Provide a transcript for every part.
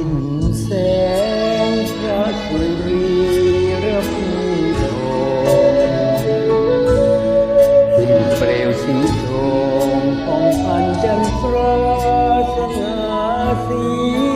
ินแสงพระกุรีระพีทองสิ้นเปลวสีทองของพันจันทราสง่าสี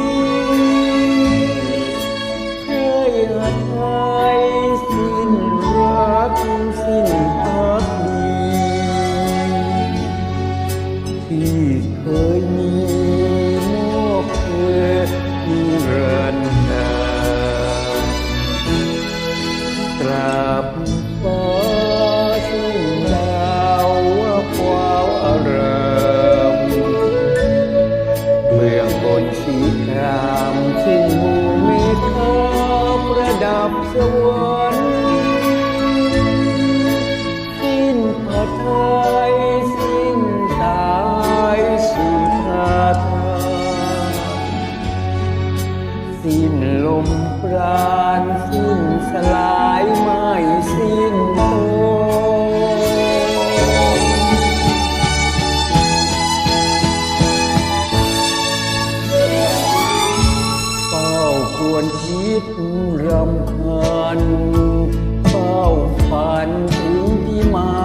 ับสวรรค์สิ้นพระทัยสิ้นตายสู่พระทาสิ้นลมปราณสิ้นสลายไม่สิ้น รำคาญเป้าฝันถึงที่มา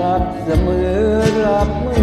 รักเสมอรักเมื่อ